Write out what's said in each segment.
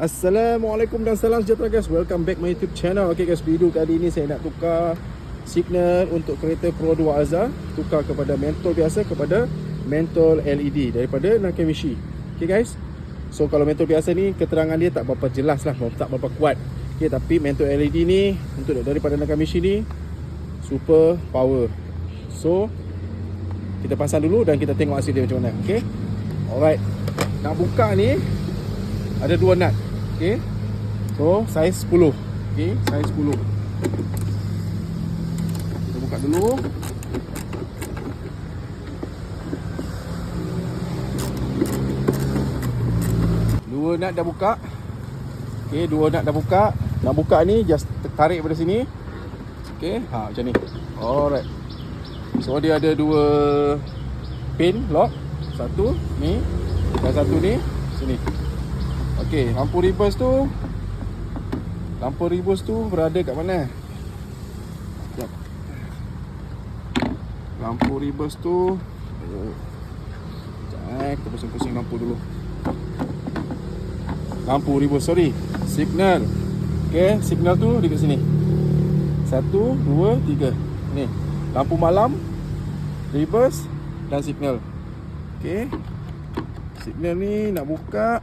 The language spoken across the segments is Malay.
Assalamualaikum dan salam sejahtera guys. Welcome back my YouTube channel. Okay guys video kali ni saya nak tukar Signal untuk kereta Pro 2 Azhar. Tukar kepada mentol biasa kepada mentol LED Daripada Nakamichi Okay guys. So kalau mentol biasa ni keterangan dia tak berapa jelas lah Tak berapa kuat. Okay tapi mentol LED ni Untuk daripada Nakamichi ni Super power. So kita pasang dulu dan kita tengok hasil dia macam mana. Okay? Alright. Nak buka ni Ada dua nut Okay So saiz 10 Okay saiz 10 Kita buka dulu. Dua nut dah buka. Okay dua nut dah buka. Nak buka ni just tarik pada sini. Okay ha, macam ni. Alright. So dia ada dua pin lock. Satu ni Dan satu ni. Sini Okay lampu reverse tu. Lampu reverse tu berada kat mana? Sekejap. Lampu reverse tu. Sekejap eh Kita pusing-pusing lampu dulu. Lampu reverse sorry. Signal. Okay signal tu dekat sini. Satu Dua Tiga. Ni Lampu malam Reverse Dan signal. Okay Signal ni nak buka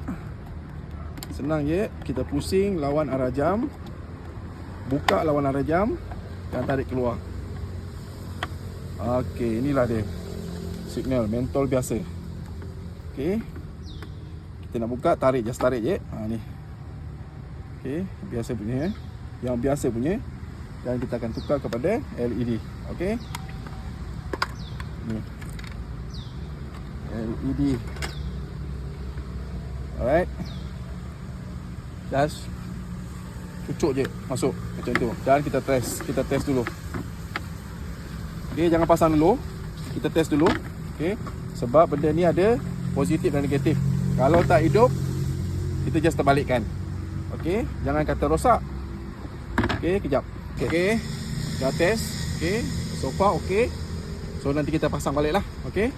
Senang je Kita pusing lawan arah jam. Buka lawan arah jam Dan tarik keluar. Okay inilah dia. Signal mentol biasa. Okay Kita nak buka tarik Just tarik je ha, ni. Okay Biasa punya eh. Yang biasa punya. Dan kita akan tukar kepada LED Okay Ni. LED Alright Just Cucuk je Masuk. Macam tu. Dan kita test. Kita test dulu. Okay jangan pasang dulu. Kita test dulu. Okay Sebab benda ni ada Positif dan negatif. Kalau tak hidup Kita just terbalikkan. Okay Jangan kata rosak. Okay kejap. Okay, okay. Dah test. Okay So far okay So nanti kita pasang balik lah Okay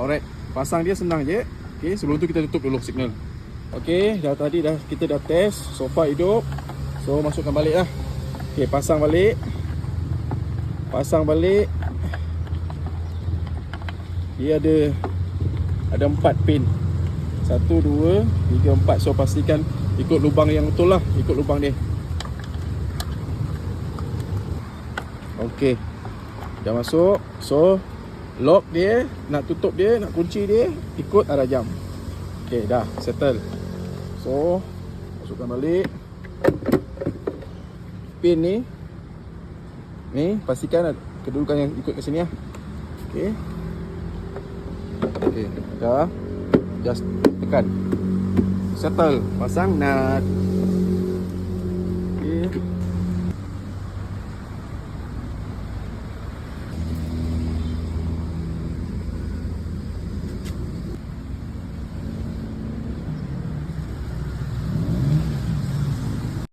Alright. Pasang dia senang je. Okay sebelum tu kita tutup dulu signal Okay dah tadi dah kita dah test So far hidup. So masukkan balik lah. Okay pasang balik. Pasang balik. Dia ada Ada empat pin. Satu, dua, tiga, empat. So pastikan ikut lubang yang betul lah. Ikut lubang dia. Okay Dah masuk. So Lock dia Nak tutup dia Nak kunci dia Ikut arah jam Okay dah Settle. So Masukkan balik. Pin ni Ni Pastikan Kedudukan yang ikut ke sini lah. Okay Okay Dah. Just tekan. Settle. Pasang nut